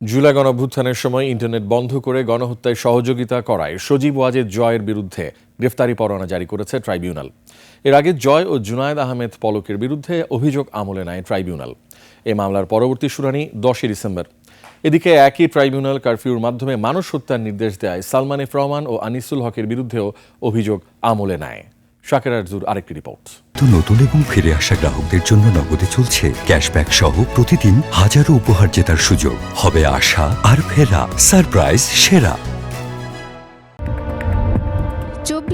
জুলাই গণঅভ্যুত্থানের সময় ইন্টারনেট বন্ধ করে গণহত্যায় সহযোগিতা করায় সজীব ওয়াজেদ জয়ের বিরুদ্ধে গ্রেফতারি পরোয়ানা জারি করেছে ট্রাইব্যুনাল। এর আগে জয় ও জুনায়েদ আহমেদ পলকের বিরুদ্ধে অভিযোগ আমলে নেয় ট্রাইব্যুনাল। এ মামলার পরবর্তী শুনানি দশই ডিসেম্বর। এদিকে একই ট্রাইব্যুনাল কারফিউর মাধ্যমে মানুষ হত্যার নির্দেশ দেয় সালমান এফ রহমান ও আনিসুল হকের বিরুদ্ধেও অভিযোগ আমলে নেয়। শাকের আরজুর আরেকটি রিপোর্ট তো নতুন এবং ফিরে আসা গ্রাহকদের জন্য নগদে চলছে ক্যাশব্যাক সহ প্রতিদিন হাজারো উপহার জেতার সুযোগ। হবে আশা আর ফেরা সারপ্রাইজ সেরা।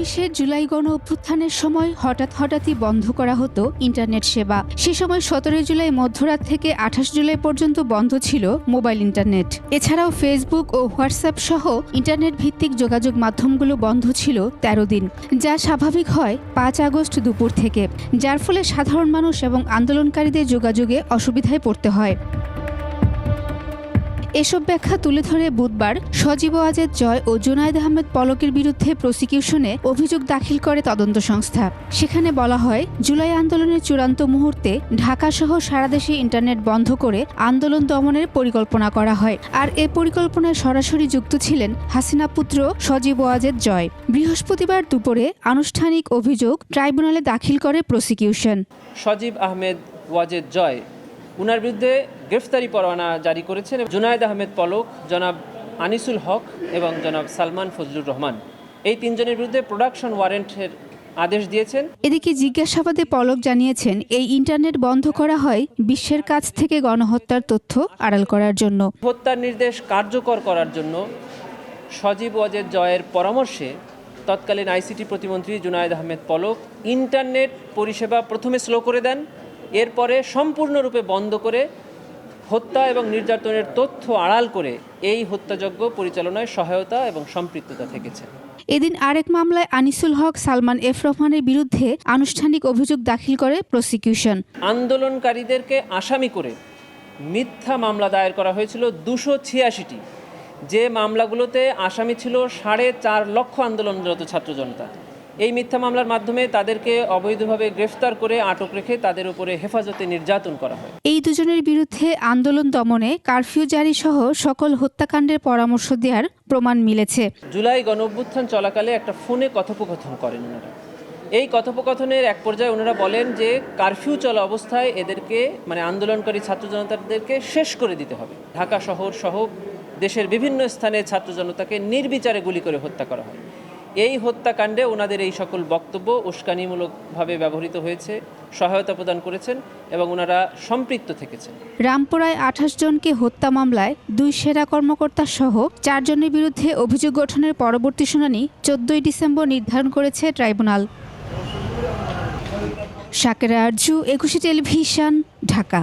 চব্বিশে জুলাই গণ অভ্যুত্থানের সময় হঠাৎ হঠাৎই বন্ধ করা হতো ইন্টারনেট সেবা। সে সময় সতেরোই জুলাই মধ্যরাত থেকে আঠাশ জুলাই পর্যন্ত বন্ধ ছিল মোবাইল ইন্টারনেট। এছাড়াও ফেসবুক ও হোয়াটসঅ্যাপ সহ ইন্টারনেট ভিত্তিক যোগাযোগ মাধ্যমগুলো বন্ধ ছিল তেরো দিন, যা স্বাভাবিক হয় পাঁচ আগস্ট দুপুর থেকে, যার ফলে সাধারণ মানুষ এবং আন্দোলনকারীদের যোগাযোগে অসুবিধায় পড়তে হয়। এসব ব্যাখ্যা তুলে ধরে বুধবার সজীব ওয়াজেদ জয় ও জুনায়েদ আহমেদ পলকের বিরুদ্ধে প্রসিকিউশনে অভিযোগ দাখিল করে তদন্ত সংস্থা। সেখানে বলা হয়, জুলাই আন্দোলনের চূড়ান্ত মুহূর্তে ঢাকাসহ সারা দেশে ইন্টারনেট বন্ধ করে আন্দোলন দমনের পরিকল্পনা করা হয়। আর এ পরিকল্পনায় সরাসরি যুক্ত ছিলেন হাসিনা পুত্র সজীব ওয়াজেদ জয়। বৃহস্পতিবার দুপুরে আনুষ্ঠানিক অভিযোগ ট্রাইব্যুনালে দাখিল করে প্রসিকিউশন। সজীব আহমেদ ওয়াজেদ জয় উনার বিরুদ্ধে গ্রেফতারি পরোয়ানা জারি করেছেন জুনায়েদ আহমেদ পলক জনাব আনিসুল হক এবং জনাব সালমান ফজলুর রহমান। এই তিনজনের বিরুদ্ধে প্রোডাকশন ওয়ারেন্টের আদেশ দিয়েছেন। এদিকে জিজ্ঞাসাবাদে পলক জানিয়েছেন এই ইন্টারনেট বন্ধ করা হয় বিশ্বের কাছ থেকে গণহত্যার তথ্য আড়াল করার জন্য। হত্যার নির্দেশ কার্যকর করার জন্য সজীব ওয়াজেদ জয়ের পরামর্শে তৎকালীন আইসিটি প্রতিমন্ত্রী জুনায়দ আহমেদ পলক ইন্টারনেট পরিষেবা প্রথমে স্লো করে দেন এরপরে সম্পূর্ণরূপে বন্ধ করে হত্যা এবং নির্যাতনের তথ্য আড়াল করে এই হত্যাযজ্ঞ পরিচালনায় সহায়তা এবং সম্পৃক্ততা থেকেছে। এদিন আরেক মামলায় আনিসুল হক সালমান এফ রহমানের বিরুদ্ধে আনুষ্ঠানিক অভিযোগ দাখিল করে প্রসিকিউশন। আন্দোলনকারীদেরকে আসামি করে মিথ্যা মামলা দায়ের করা হয়েছিল দুশো ছিয়াশিটি। যে মামলাগুলোতে আসামি ছিল সাড়ে চার লক্ষ আন্দোলনরত ছাত্র জনতা। এই মিথ্যা মামলার মাধ্যমে তাদেরকে অবৈধভাবে গ্রেফতার করে আটক রেখে তাদের উপরে হেফাজতে নির্যাতন করা হয়। এই দুজনের বিরুদ্ধে আন্দোলন দমনে কারফিউ জারি সহ সকল হত্যাকাণ্ডের পরামর্শ দেওয়ার প্রমাণ মিলেছে। জুলাই গণঅভ্যুত্থান চলাকালে একটা ফোনে কথোপকথন করেন ওনারা। এই কথোপকথনের এক পর্যায়ে ওনারা বলেন যে কারফিউ চলা অবস্থায় এদেরকে মানে আন্দোলনকারী ছাত্র জনতাদেরকে শেষ করে দিতে হবে। ঢাকা শহর সহ দেশের বিভিন্ন স্থানে ছাত্র জনতাকে নির্বিচারে গুলি করে হত্যা করা হয়। এই হত্যাকাণ্ডে ওনাদের এই সকল বক্তব্য উস্কানিমূলকভাবে ব্যবহৃত হয়েছে, সহায়তা প্রদান করেছেন এবং ওনারা সম্পৃক্ত থেকেছেন। রামপুরায় আঠাশ জনকে হত্যা মামলায় দুই সেরা কর্মকর্তা সহ চারজনের বিরুদ্ধে অভিযোগ গঠনের পরবর্তী শুনানি চোদ্দই ডিসেম্বর নির্ধারণ করেছে ট্রাইব্যুনাল। শাকেরা আরজু, একুশে টেলিভিশন, ঢাকা।